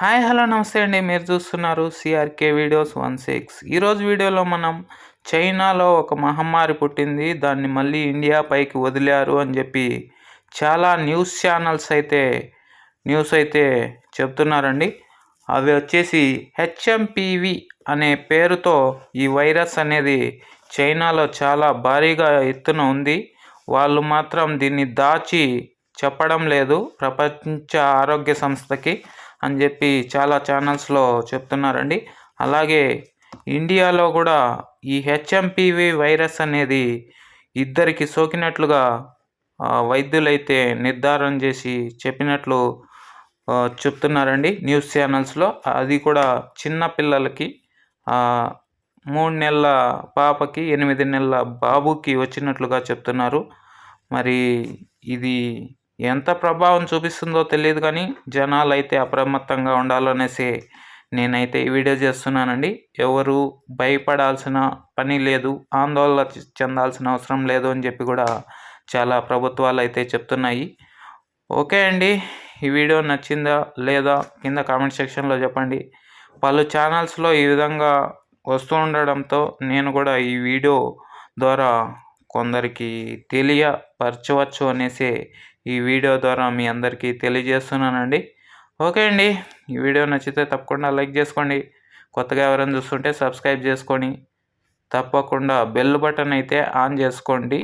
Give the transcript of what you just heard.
Hi hello నమస్తే అండి. మీరు చూస్తున్నారు సిఆర్కే వీడియోస్ వన్ సిక్స్ ఈరోజు వీడియోలో మనం చైనాలో ఒక మహమ్మారి పుట్టింది. దాన్ని మళ్ళీ ఇండియా పైకి వదిలారు అని చెప్పి చాలా న్యూస్ ఛానల్స్ అయితే న్యూస్ అయితే చెప్తున్నారండి. అవి వచ్చేసి హెచ్ఎంపివి అనే పేరుతో ఈ వైరస్ అనేది చైనాలో చాలా భారీగా ఎత్తున ఉంది. వాళ్ళు మాత్రం దీన్ని దాచి చెప్పడం లేదు. ప్రపంచ ఆరోగ్య సంస్థకి అని చెప్పి చాలా ఛానల్స్లో చెప్తున్నారండి. అలాగే ఇండియాలో కూడా ఈ హెచ్ఎంపివి వైరస్ అనేది ఇద్దరికి సోకినట్లుగా వైద్యులైతే నిర్ధారణ చేసి చెప్పినట్లు చెప్తున్నారండి న్యూస్ ఛానల్స్లో అది కూడా చిన్న పిల్లలకి మూడు నెలల పాపకి ఎనిమిది నెలల బాబుకి వచ్చినట్లుగా చెప్తున్నారు. మరి ఇది ఎంత ప్రభావం చూపిస్తుందో తెలియదు కానీ జనాలు అయితే అప్రమత్తంగా ఉండాలనేసి నేనైతే ఈ వీడియో చేస్తున్నానండి. ఎవరు భయపడాల్సిన పని లేదు ఆందోళన చెందాల్సిన అవసరం లేదు అని చెప్పి కూడా చాలా ప్రభుత్వాలు అయితే చెప్తున్నాయి. ఓకే అండి. ఈ వీడియో నచ్చిందా లేదా కింద కామెంట్ సెక్షన్లో చెప్పండి. పలు ఛానల్స్లో ఈ విధంగా వస్తూ ఉండడంతో నేను కూడా ఈ వీడియో ద్వారా కొందరికి తెలియపరచవచ్చు అనేసి ఈ వీడియో ద్వారా మీ అందరికీ తెలియజేస్తున్నానండి. ఓకే అండి ఈ వీడియో నచ్చితే తప్పకుండా లైక్ చేసుకోండి కొత్తగా ఎవరైనా చూస్తుంటే సబ్స్క్రైబ్ చేసుకొని తప్పకుండా బెల్ బటన్ అయితే ఆన్ చేసుకోండి.